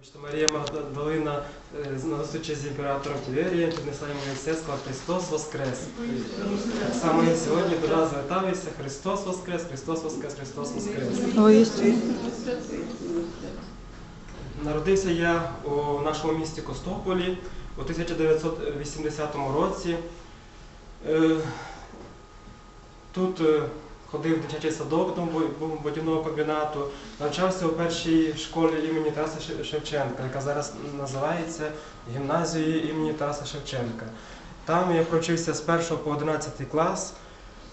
Вибачте, Марія Магдалина е, на зустрічі з імператором Тіверієм піднесла йому яйце, склад Христос Воскрес. Я сьогодні до нас звертаюся Христос Воскрес, Христос Воскрес, Христос Воскрес. Народився я у нашому місті Костополі у 1980 році. Е, Тут е, ходив в дитячий садок Дом- будівного комбінату, навчався у першій школі імені Тараса Шевченка, яка зараз називається гімназією імені Тараса Шевченка. Там я провчився з 1 по 11 клас.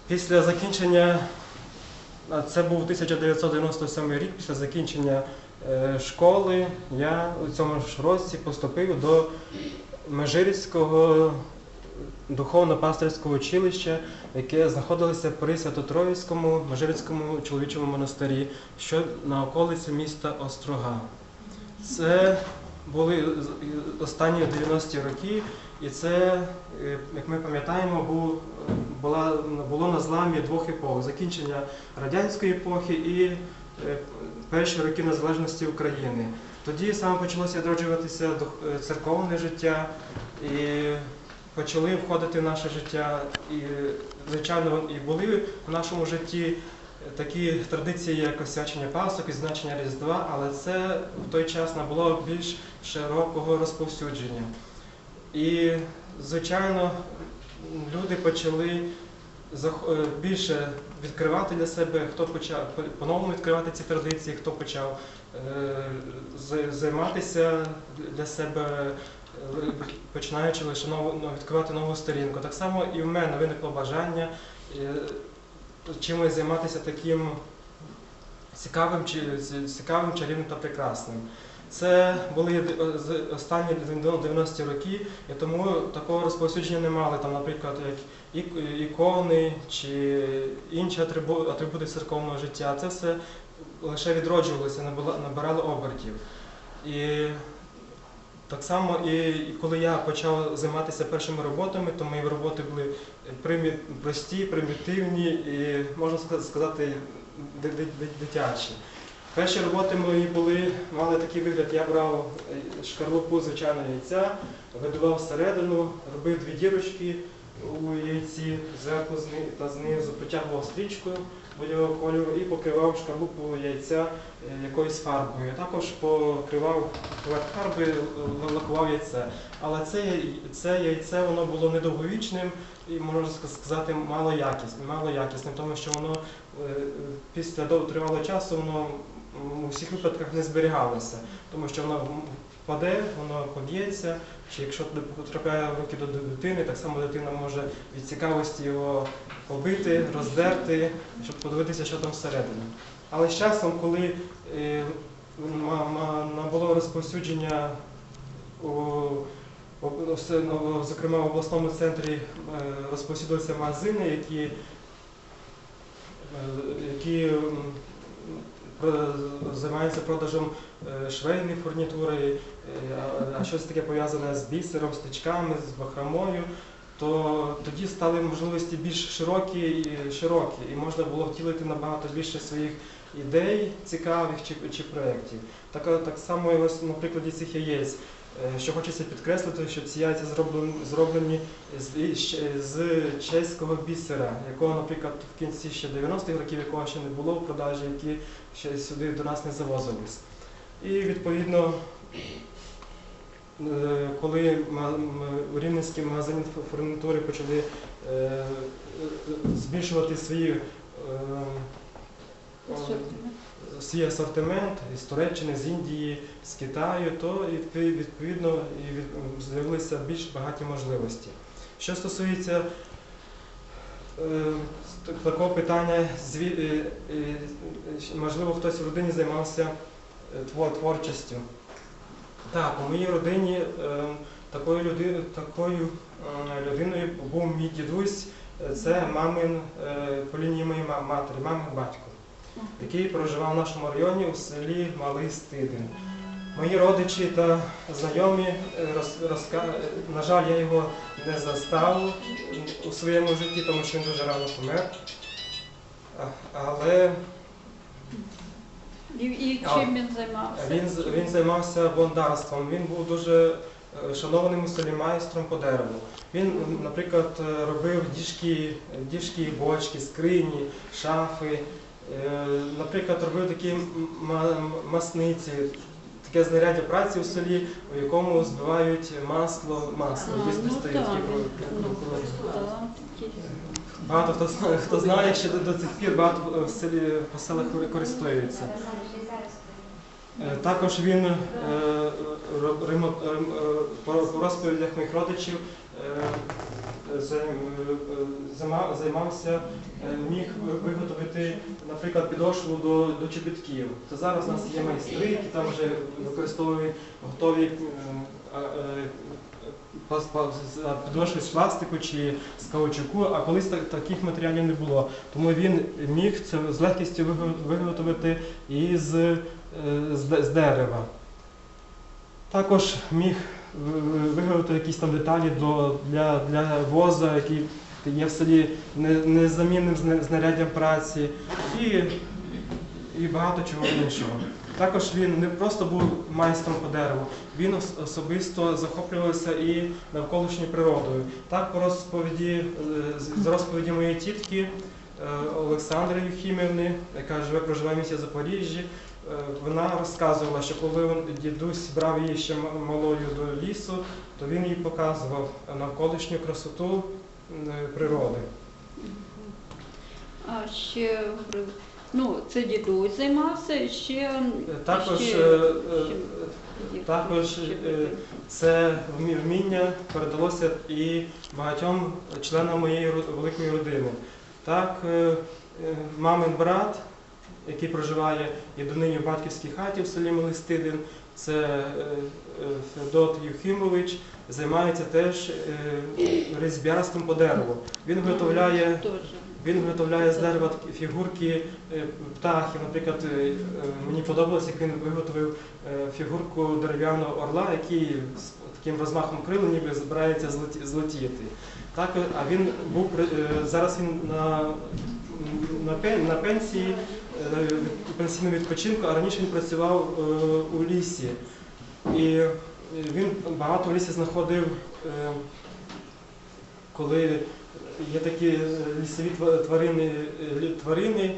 Після закінчення, це був 1997 рік, після закінчення е, школи я у цьому ж році поступив до Межирівського духовно-пастирського училища, яке знаходилося при Свято-Троїцькому Межирівському чоловічому монастирі, що на околиці міста Острога. Це були останні 90-ті роки, і це, е, як ми пам'ятаємо, було на зламі двох епох закінчення радянської епохи і е, перші роки незалежності України. Тоді саме почалося відроджуватися е, церковне життя почали входити в наше життя. І, звичайно, і були в нашому житті такі традиції, як освячення Пасок і значення Різдва, але це в той час набуло більш широкого розповсюдження. І, звичайно, люди почали е, більше відкривати для себе, хто почав по- по-новому відкривати ці традиції, хто почав е, займатися для себе, починаючи лише нову, ну, відкривати нову сторінку. Так само і в мене виникло бажання е, чимось займатися таким цікавим, цікавим, чарівним та прекрасним. Це були останні 90-ті роки, і тому такого розповсюдження не мали. Там, наприклад, як ікони чи інші атрибути церковного життя. Це все лише відроджувалося, набирало обертів. І так само, і коли я почав займатися першими роботами, то мої роботи були примі- прості, примітивні і, можна сказати, ди- ди- ди- дитячі. Перші роботи мої були, мали такий вигляд, я брав е, шкарлупу звичайного яйця, видував всередину, робив дві дірочки у яйці зверху та знизу, притягував стрічкою будь-якого кольору і покривав шкарлупу яйця е, якоюсь фарбою. Також покривав фарби, лакував яйце. Але це, це яйце воно було недовговічним і можна ска- сказати малоякісним, малоякісним, тому що воно е, після дов- тривалого часу воно у всіх випадках не зберігалося, тому що воно впаде, воно поб'ється, чи якщо потрапляє в руки до дитини, так само дитина може від цікавості його побити, роздерти, щоб подивитися, що там всередині. Але з часом, коли е, набуло розповсюдження ну, зокрема в обласному центрі е, розповсюдилися магазини, які, е, які займаються продажем е, швейної фурнітури, е, а- щось таке пов'язане з бісером, стичками, з бахрамою. то тоді стали можливості більш широкі і широкі, і можна було втілити набагато більше своїх ідей цікавих чи, чи проєктів. Так, так само ось на прикладі цих яєць. Е, Що хочеться підкреслити, що ці яйця зроблені, з, чеського бісера, якого, наприклад, в кінці ще 90-х років, якого ще не було в продажі, які ще сюди до нас не завозились. І відповідно, е, коли ма- м- рівненські магазини фурнітури почали е, збільшувати свої свій асортимент з Туреччини, з Індії, з Китаю, то відповідно з'явилися більш багаті можливості. Що стосується е, такого питання, е, е, можливо, хтось в родині займався творчістю. Так, у моїй родині такою, люди, такою людиною був мій дідусь, це мамин по лінії моєї матері, мамин батько який проживав в нашому районі у селі Малий Стидин. Мої родичі та знайомі, е, роз- розка- е, на жаль, я його не застав у своєму житті, тому що він дуже рано помер. Але І, і чим він займався? Він, він займався бондарством. Він був дуже е, шанованим у селі майстром по дереву. Він, наприклад, робив діжки, діжки, бочки, скрині, шафи. Е, Наприклад, робив такі масниці, таке знаряддя праці у селі, у якому збивають масло, масло. А, Десь ну стоїть такі ну. Багато хто знає, хто знає, що до, цих пір багато в селі по селах користуються. Е, Також він е, е, по розповідях моїх родичів займався, е, міг виготовити, наприклад, підошву до, до чобітків. То зараз у нас є майстри, які там вже використовують готові е, е, з- підошви з пластику чи з каучуку, а колись так- таких матеріалів не було. Тому він міг це з легкістю виготовити із, е, з, з дерева. Також міг виготовити якісь там деталі для, для воза, який є в селі незамінним знаряддям праці, і, і багато чого іншого. Також він не просто був майстром по дереву, він особисто захоплювався і навколишньою природою. Так, по розповіді, е, з- розповіді моєї тітки е, Олександри Юхімівни, яка живе проживає в місті Запоріжжі, вона розказувала, що коли дідусь брав її ще малою до лісу, то він їй показував навколишню красоту е, природи. А ще ну, це дідусь займався, ще Е, Також, ще- е, е, ще- також ще е, це вміння передалося і багатьом членам моєї великої родини. Так, е, е, мамин брат, який проживає і донині в батьківській хаті в селі Мелистидин, це е, е, Федот Юхимович, займається теж е, різьбярством по дереву. Він виготовляє він виготовляє з дерева фігурки птахів. Наприклад, мені подобалось, як він виготовив фігурку дерев'яного орла, який з таким розмахом крил ніби збирається злеті- злетіти. Так, а він був зараз він на, на пенсії, е, пенсійному відпочинку, а раніше він працював е, у лісі. І е, він багато в лісі знаходив, коли є такі лісові тварини, тварини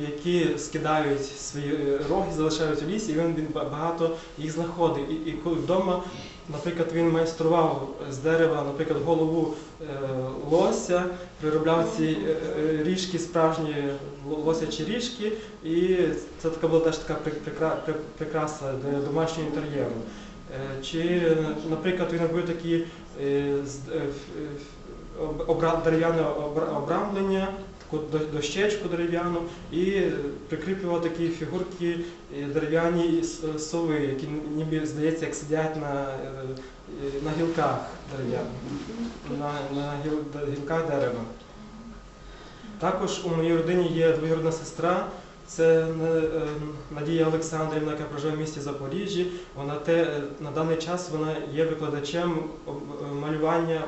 які скидають свої роги, залишають у лісі, і він, багато їх знаходив. І коли вдома, наприклад, він майстрував з дерева, наприклад, голову е, лося, приробляв ці е, е, ріжки, справжні лосячі ріжки, і це така була теж така при- прикра- при- прикраса домашнього інтер'єру. Чи, наприклад, він робив такі дерев'яне обрамлення, дощечку дерев'яну, і прикріплював такі фігурки е, дерев'яні з сови, які ніби здається, як сидять на, е, е, на гілках дерев'яних, на, на гілках дерева. Також у моїй родині є двоюродна сестра. Це е, е, Надія Олександрівна, яка проживає в місті Запоріжжі. Вона те е, на даний час вона є викладачем малювання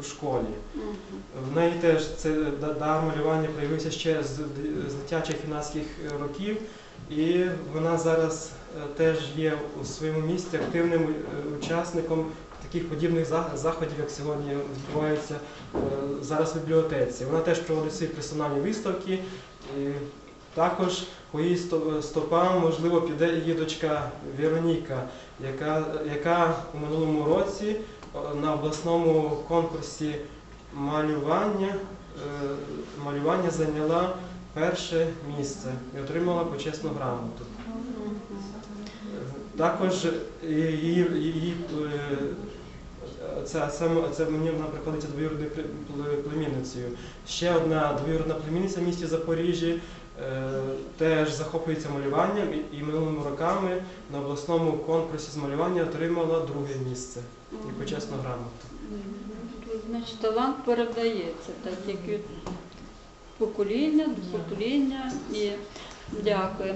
у школі. В неї теж це дар малювання проявився ще з, з дитячих юнацьких років, і вона зараз теж є у своєму місті активним учасником таких подібних заходів, як сьогодні відбуваються е, зараз в бібліотеці. Вона теж проводить свої персональні виставки. І також по її стопам, можливо, піде її дочка Вероніка, яка, яка у минулому році на обласному конкурсі малювання, е, малювання зайняла перше місце і отримала почесну грамоту. Також її, її е, це, це, це мені вона приходиться двоюродною пле- пле- племінницею. Ще одна двоюродна племінниця в місті Запоріжжі е, теж захоплюється малюванням і, і минулими роками на обласному конкурсі з малювання отримала друге місце і почесну грамоту. Значить, талант передається, так як від покоління до покоління. І дякую.